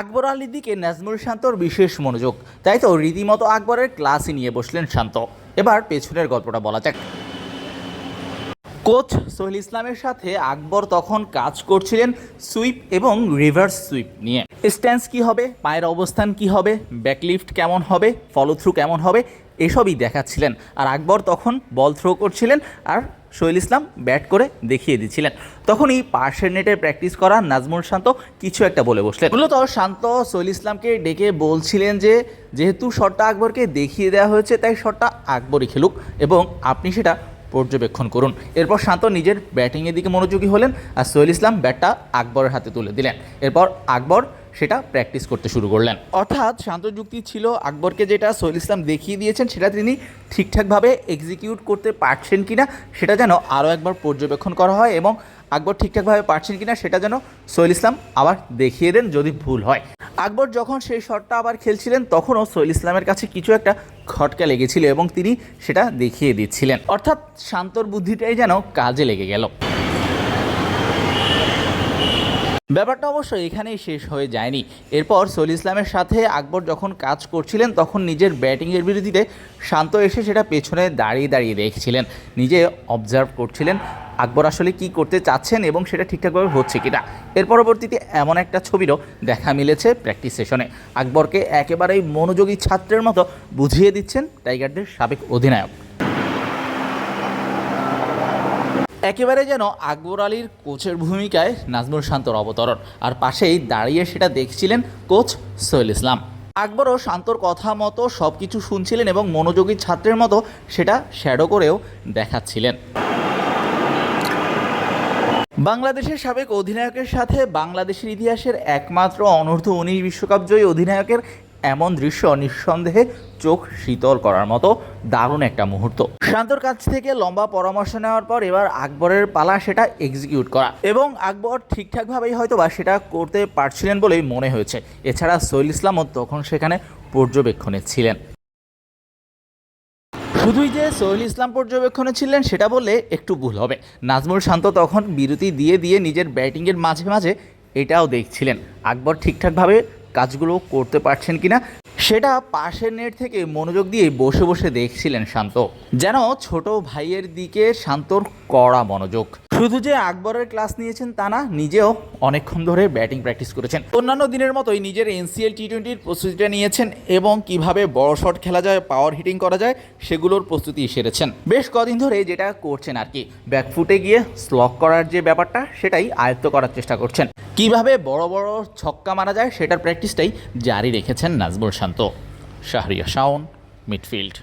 আকবর আলীর দিকে নাজমুল শান্তর বিশেষ মনোযোগ। তাই তো রীতিমতো আকবরের ক্লাসই নিয়ে বসলেন শান্ত। এবার পেছনের গল্পটা বলা যাক। কোচ সোহেল ইসলামের সাথে আকবর তখন কাজ করছিলেন সুইপ এবং রিভার্স সুইপ নিয়ে। স্ট্যান্স কি হবে? পায়ের অবস্থান কি হবে? ব্যাকলিফট কেমন হবে? ফলো থ্রু কেমন হবে? এসবই দেখাচ্ছিলেন। আর আকবর তখন বল থ্রো করছিলেন আর সোহেল ইসলাম ব্যাট করে দেখিয়ে দিচ্ছিলেন। তখনই পার্শ্বের নেটে প্র্যাকটিস করা নাজমুল শান্ত কিছু একটা বলে বসলেন। মূলত শান্ত সোহেল ইসলামকে ডেকে বলছিলেন যে, যেহেতু শটটা আকবরকে দেখিয়ে দেওয়া হয়েছে, তাই শটটা আকবরই খেলুক এবং আপনি সেটা পর্যবেক্ষণ করুন। এরপর শান্ত নিজের ব্যাটিংয়ের দিকে মনোযোগী হলেন আর সোহেল ইসলাম ব্যাটটা আকবরের হাতে তুলে দিলেন। এরপর আকবর সেটা প্র্যাকটিস করতে শুরু করলেন। অর্থাৎ শান্ত যুক্তি ছিল, আকবরকে যেটা সোহেল ইসলাম দেখিয়ে দিয়েছেন, সেটা তিনি ঠিকঠাকভাবে এক্সিকিউট করতে পারছেন কি না সেটা যেন আরও একবার পর্যবেক্ষণ করা হয় এবং আকবর ঠিকঠাকভাবে পারছেন কি না সেটা যেন সোহেল ইসলাম আবার দেখিয়ে দেন যদি ভুল হয়। আকবর যখন সেই শটটা আবার খেলছিলেন, তখনও সোহেল ইসলামের কাছে কিছু একটা খটকা লেগেছিল এবং তিনি সেটা দেখিয়ে দিচ্ছিলেন। অর্থাৎ শান্তর বুদ্ধিটাই যেন কাজে লেগে গেল। ব্যাপারটা অবশ্য এখানেই শেষ হয়ে যায়নি। এরপর সোহেল ইসলামের সাথে আকবর যখন কাজ করছিলেন, তখন নিজের ব্যাটিংয়ের বিরোধীতে শান্ত এসে সেটা পেছনে দাঁড়িয়ে দাঁড়িয়ে দেখছিলেন। নিজে অবজার্ভ করছিলেন আকবর আসলে কি করতে চাচ্ছেন এবং সেটা ঠিকঠাকভাবে হচ্ছে কিনা। এর পরবর্তীতে এমন একটা ছবিরও দেখা মিলেছে প্র্যাকটিস সেশনে আকবরকে একেবারেই মনোযোগী ছাত্রের মতো বুঝিয়ে দিচ্ছেন টাইগারদের সাবেক অধিনায়ক। একেবারে যেন আকবর আলীর কোচের ভূমিকায় নাজমুল শান্তর অবতরণ। আর পাশেই দাঁড়িয়ে সেটা দেখছিলেন কোচ সোহেল ইসলাম। আকবরও শান্তর কথা মতো সব কিছু শুনছিলেন এবং মনোযোগী ছাত্রের মতো সেটা শ্যাডো করেও দেখাচ্ছিলেন। বাংলাদেশের সাবেক অধিনায়কের সাথে বাংলাদেশের ইতিহাসের একমাত্র অনূর্ধ্ব উনিশ বিশ্বকাপ জয়ী অধিনায়কের এমন দৃশ্য নিঃসন্দেহে চোখ শীতল করার মতো দারুণ একটা মুহূর্ত। শান্তর কাছ থেকে লম্বা পরামর্শ নেওয়ার পর এবার আকবরের পালা সেটা এক্সিকিউট করা। এবং আকবর ঠিকঠাকভাবেই হয়তো বা সেটা করতে পারছিলেন বলেই মনে হয়েছে। এছাড়া সোহেল ইসলামও তখন সেখানে পর্যবেক্ষণে ছিলেন। শুধুই যে সোহেল ইসলাম পর্যবেক্ষণে ছিলেন সেটা বললে একটু ভুল হবে। নাজমুল শান্ত তখন বিরতি দিয়ে দিয়ে নিজের ব্যাটিংয়ের মাঝে মাঝে এটাও দেখছিলেন। আকবর ঠিকঠাকভাবে কাজগুলো করতে পারছেন কিনা সেটা পাশের নেট থেকে মনোযোগ দিয়ে বসে বসে দেখছিলেন শান্ত। যেন ছোট ভাইয়ের দিকে শান্তর কড়া মনোযোগ। শুধু যে আকবরের ক্লাস নিয়েছেন তা না, নিজেও অনেকক্ষণ ধরে ব্যাটিং প্র্যাকটিস করেছেন। অন্যান্য দিনের মতোই নিজের এনসিএল টি টোয়েন্টির প্রস্তুতিটা নিয়েছেন এবং কীভাবে বড় শট খেলা যায় পাওয়ার হিটিং করা যায়, সেগুলোর প্রস্তুতি সেরেছেন। বেশ কদিন ধরে যেটা করছেন আর কি ব্যাকফুটে গিয়ে স্লক করার যে ব্যাপারটা, সেটাই আয়ত্ত করার চেষ্টা করছেন। কীভাবে বড় বড় ছক্কা মারা যায় সেটার প্র্যাকটিসটাই জারি রেখেছেন নাজমুল শান্ত। শাহরিয়া শাওন মিডফিল্ড